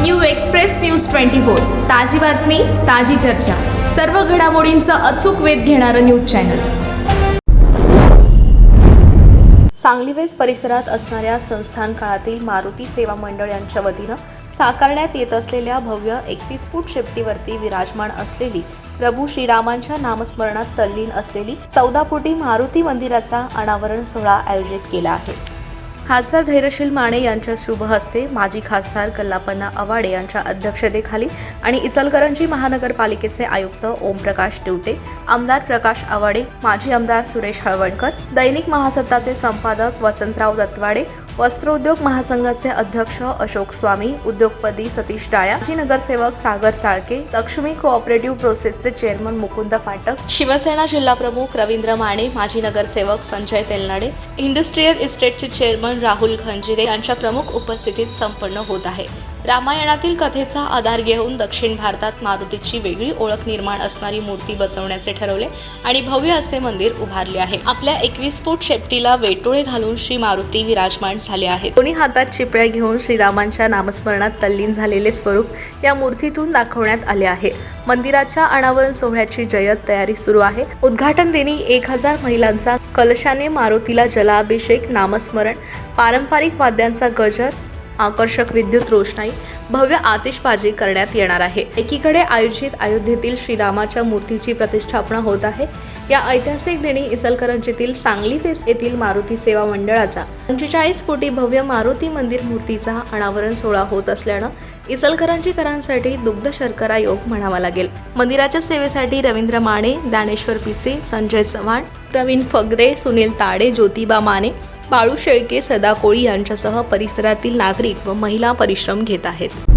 New express news twenty four. ताजी बातमी ताजी चर्चा. सर्व घडामोडींचा अचूक वेध घेणारं न्यूज चॅनल. सांगली वेस परिसरात असणाऱ्या संस्थान काळातील मारुती सेवा मंडळ यांच्या वतीनं साकारण्यात येत असलेल्या भव्य एकतीस फूट शेपटीवरती विराजमान असलेली प्रभू श्रीरामांच्या नामस्मरणात तल्लीन असलेली चौदा फुटी मारुती मंदिराचा अनावरण सोहळा आयोजित केला आहे. खासदार धैर्यशील माने यांच्या शुभ हस्ते माजी खासदार कल्लापन्ना अवाडे यांच्या अध्यक्षतेखाली आणि इचलकरंजी महानगरपालिकेचे आयुक्त ओमप्रकाश टिवटे आमदार प्रकाश आवाडे माजी आमदार सुरेश हळवणकर दैनिक महासत्ताचे संपादक वसंतराव दत्वाडे वस्त्रोद्योग महासंघाचे अध्यक्ष अशोक स्वामी उद्योगपती सतीश डाळ्या माजी नगरसेवक सागर चाळके लक्ष्मी कोऑपरेटिव्ह प्रोसेसचे चेअरमन मुकुंद फाटक शिवसेना जिल्हा प्रमुख रवींद्र माने माजी नगरसेवक संजय तेलनाडे इंडस्ट्रीयल इस्टेटचे चेअरमन राहुल खंजिरे यांच्या प्रमुख उपस्थितीत संपन्न होत आहे. रामायणातील कथेचा आधार घेऊन दक्षिण भारतात मारुतीची वेगळी ओळख निर्माण असणारी मूर्ती बसवण्याचे ठरवले आणि भव्य असे मंदिर उभारले आहे. आपल्या एकवीस फूट शेपटीला वेटोळे घालून श्री मारुती विराजमान झाले आहेत. दोन्ही हातात चिपळ्या घेऊन श्रीरामांच्या नामस्मरणात तल्लीन झालेले स्वरूप या मूर्तीतून दाखवण्यात आले आहे. मंदिराच्या अनावरण सोहळ्याची जयत तयारी सुरू आहे. उद्घाटन दिनी एक हजार महिलांचा कलशाने मारुतीला जलाभिषेक नामस्मरण पारंपरिक वाद्यांचा गजर आकर्षक विद्युत रोषणाई भव्य आतिषबाजी करण्यात येणार आहे. एकीकडे आयोजित अयोध्येतील श्रीरामाच्या मूर्तीची प्रतिष्ठापना होत आहे. या ऐतिहासिक दिनी इचलकरंजीतील सांगली पेस येथील मारुती सेवा मंडळाचा पंचेचाळीस कोटी भव्य मारुती मंदिर मूर्तीचा अनावरण सोहळा होत असल्यानं इचलकरंजीकरांसाठी दुग्ध शर्करा योग म्हणावा लागेल. मंदिराच्या सेवेसाठी रवींद्र माने ज्ञानेश्वर पिसे संजय चव्हाण प्रवीण फगरे सुनील ताडे ज्योतिबा माने बाळू शेळके सदा कोळी यांच्यासह परिसरातील नागरिक व महिला परिश्रम घेत आहेत.